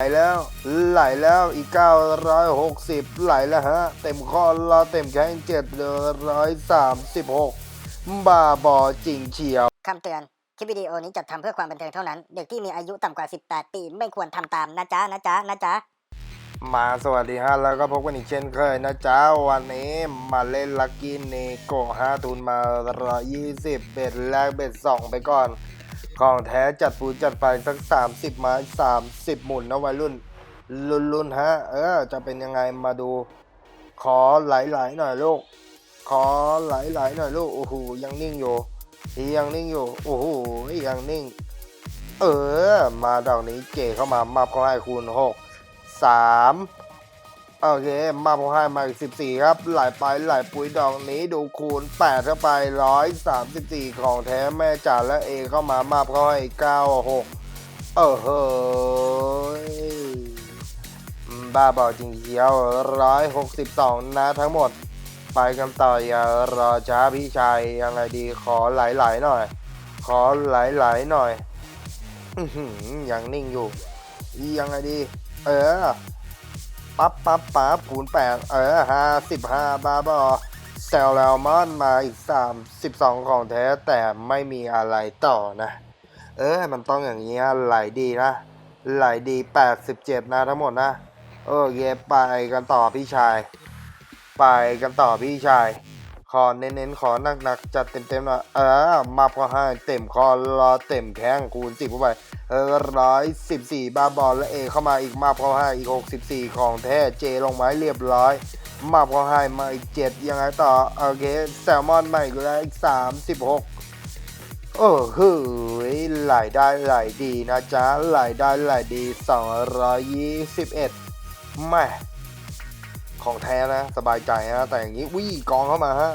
ไหลแล้วไหลแล้วอีก 960 ไหลแล้วฮะ เต็มข้อละเต็มแข้ง736บ้าบอจริงเฉียว คำเตือน คลิปวิดีโอนี้จัดทำเพื่อความบันเทิงเท่านั้น เด็กที่มีอายุต่ำกว่า 18 ปี ไม่ควรทำตามนะจ๊ะ นะจ๊ะ นะจ๊ะ มาสวัสดีฮะ แล้วก็พบกันอีกเช่นเคยนะจ๊ะ วันนี้มาเล่นลักกี้เนโกห้าทุนมา120 เบ็ดแรกเบ็ดสองไปก่อน ของแท้จัดปูจัดไปสัก30ไม้30หมุนนะวัยรุ่นรุ่นรุ่นฮะ เออ จะเป็นยังไงมาดู ขอไหลๆหน่อยลูก ขอไหลๆหน่อยลูก โอ้โห ยังนิ่งอยู่ ยังนิ่งอยู่ โอ้โห ยังนิ่ง เออ มาดอกนี้เก๋เข้ามามาเขาให้คูณหกสาม โอเคมาเขาให้มาอีกสิบสี่ครับ ไหลไปไหลปุ๋ยดอกนี้ดูคูณแปดเข้าไปร้อยสามสิบสี่ของแท้แม่จ๋าและเอเข้ามามาเขาให้เก้าหกเออเฮ้ยบ้าบอจริงเชียวร้อยหกสิบสองนะทั้งหมด ไปกันต่ออย่ารอช้าพี่ชายยังไงดีขอไหลๆหน่อย ขอไหลๆหน่อยอื้อหือยังนิ่งอยู่ยังไงดี เออ ปั๊บปั๊บปั๊บคูณแปดเออห้าสิบห้าบาบอแซลแลมอนมาอีกสามสิบสองของแท้แต่ไม่มีอะไรต่อนะ เออมันต้องอย่างนี้นะไหลดีนะ ไหลดีแปดสิบเจ็ดนะทั้งหมดนะ โอเคไปกันต่อพี่ชาย ไปกันต่อพี่ชาย ขอเน้นๆขอหนักๆจัดเต็มๆหน่อยเออมาพอให้เต็มคอรอเต็มแข้งคูณสิบเข้าไปร้อยสิบสี่บาบอลและเอเข้ามาอีกมาพอให้อีกหกสิบสี่ของแท้เจลงไม้เรียบร้อย มาพอให้มาอีกเจ็ดยังไงต่อโอเคแซลมอนมาอีกแล้วอีกสามสิบหกโอ้โหไหลได้ไหลดีนะจ๊ะไหลได้ไหลดีสองร้อยยี่สิบเอ็ดแม่ ของแท้นะสบายใจนะแต่อย่างนี้วิ่กองเข้ามาฮะ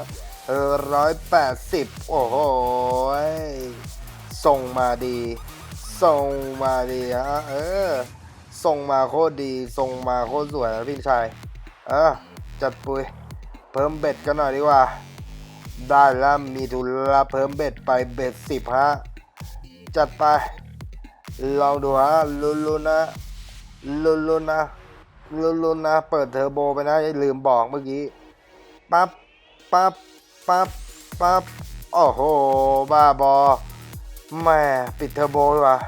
เออร้อยแปดสิบโอ้โหยส่งมาดีส่งมาดีฮะเออส่งมาโคตรดีส่งมาโคตรสวยนะพี่ชายเออจัดปุยเพิ่มเบ็ดกันหน่อยดีกว่า ได้แล้วมีทุนละเพิ่มเบ็ดไปเบ็ดสิบฮะจัดไปลองดูฮะลุ้นๆนะลุ้นๆนะ ลุ้นๆนะเปิดเทอร์โบไปนะลืมบอกเมื่อกี้ปั๊บปั๊บปั๊บปั๊บโอ้โห บ้าบอแหม่ปิดเทอร์โบดีกว่า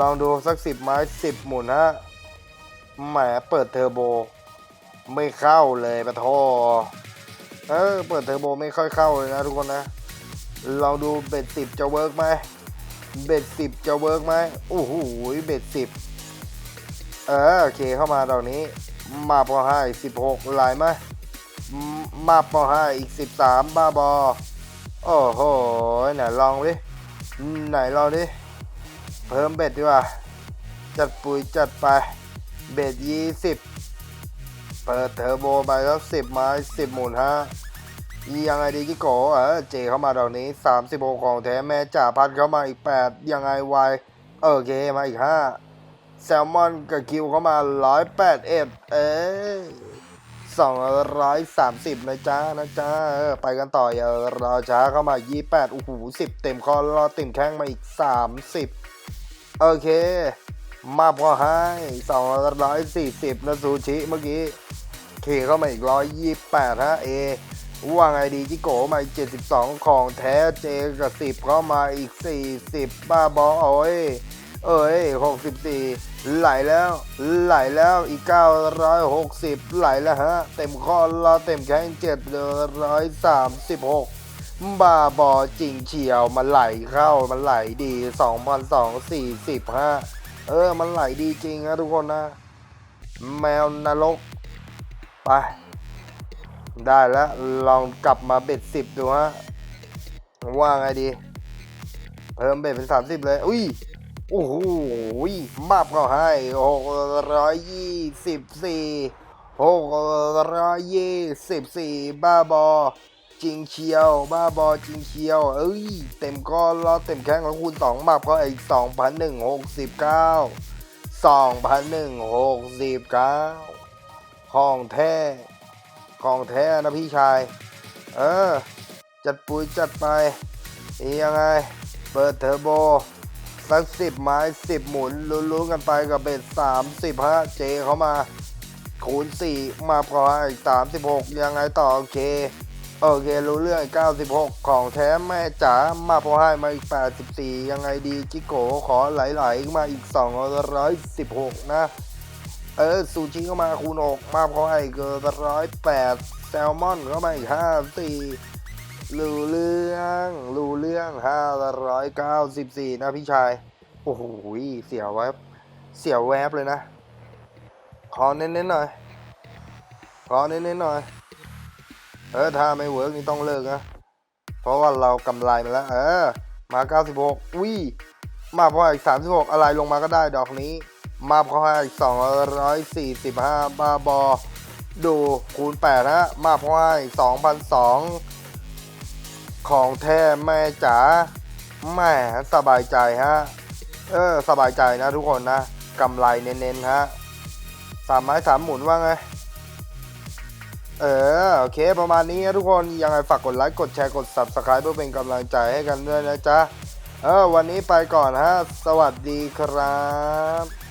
ลองดูสักสิบไม้สิบหมุนฮะแหมเปิดเทอร์โบ ไม่เข้าเลยปะโทเออเปิดเทอร์โบไม่ค่อยเข้าเลยนะทุกคนนะลองดูเบ็ดสิบจะเวิร์กไหมเบ็ดสิบจะเวิร์กไหมโอ้โหเบ็ดสิบ เออโอเคเข้ามาตอนนี้ มาพอให้สิบหกลายไหมมาพอให้อีกสิบสามบ้าบอ โอ้โหไหนลองดิ ไหนลองดิ เพิ่มเบ็ดดีกว่า จัดปุ๋ยจัดไป เบ็ดยี่สิบเปิดเทอร์โบไปแล้วสิบไม้สิบหมุนฮะยังไงดีกิโกเออเจเข้ามาตอนนี้สามสิบหกของแท้แม่จ่าพัดเข้ามาอีกแปดยังไงวายโอเคมาอีกห้า แซลมอนกับคิวเข้ามาร้อยแปดเอ็ดเอ้สองร้อยสามสิบนะจ๊ะนะจ๊ะไปกันต่ออย่ารอช้าเข้ามายี่แปดโอ้โหสิบเต็มคอรอเติ่มแข้งมาอีกสามสิบโอเค มาพอให้สองร้อยสี่สิบนะซูชิเมื่อกี้เคเข้ามาอีกร้อยยี่แปดฮะเอว่าไงดีจิโกมาอีกเจ็ดสิบสองของแท้เจกับสิบเข้ามาอีกสี่สิบบ้าบอโอ้ยเอ้ยหกสิบสี่ ไหลแล้วไหลแล้วอีกเก้าร้อยหกสิบไหลแล้วฮะ เต็มข้อรอเต็มแข้งเจ็ดร้อยสามสิบหกบาบอจริงเฉียวมันไหลเข้ามันไหลดีสองพันสองสี่สิบฮะเออ มันไหลดีจริงนะทุกคนนะ แมวนรก ไป ได้แล้ว ลองกลับมาเบ็ดสิบดูฮะ ว่าไงดี เพิ่มเบ็ดเป็นสามสิบเลย อุ้ย โอ้โหมาบก็ให้หกร้อยยี่สิบสี่หกร้อยยี่สิบสี่บ้าบอจริงเชียว บ้าบอจริงเชียว เอ้ย เต็มก้อนแล้วเต็มแข้งแล้วคูณสองมาบก็อีกสองพันหนึ่งหกสิบเก้าสองพันหนึ่งหกสิบเก้าของแท้ของแท้นะพี่ชาย เออ จัดปุ๋ยจัดไปยังไง เปิดเทอร์โบ สักสิบไม้สิบหมุนลุ้นๆกันไปกับเบ็ดสามสิบฮะเจเขามา คูณสี่มาพออีกสามสิบหกยังไงต่อโอเคโอเครู้เรื่องอีก96ของแท้แม่จ๋ามาพอให้มาอีก84ยังไงดีจิโกขอไหลๆมาอีก216นะ เออซูชิก็มาคูณ6มาพอให้เกิน108แซลมอนก็มาอีก54 รู้เรื่องรู้เรื่อง594นะพี่ชาย โอ้โหเสียวแวบเสียวแวบเลยนะ ขอเน้นๆหน่อย ขอเน้นๆหน่อย เออ ถ้าไม่เวิร์กนี่ต้องเลิกนะ เพราะว่าเรากำไรมาแล้ว เออ มา96วิมาพออีก36อะไรลงมาก็ได้ดอกนี้ มาพออีก245บาบอ ดูคูณ8ฮะ มาพออีก2,002 ของแท้แม่จ๋าแม่สบายใจฮะ เออ สบายใจนะทุกคนนะกำไรเน้นๆฮะสามไม้สามหมุนว่าไง เออ โอเค ประมาณนี้นะทุกคนยังไงฝากกดไลค์กดแชร์กด Subscribe เพื่อเป็นกำลังใจให้กันด้วยนะจ๊ะ เออ วันนี้ไปก่อนฮะ สวัสดีครับ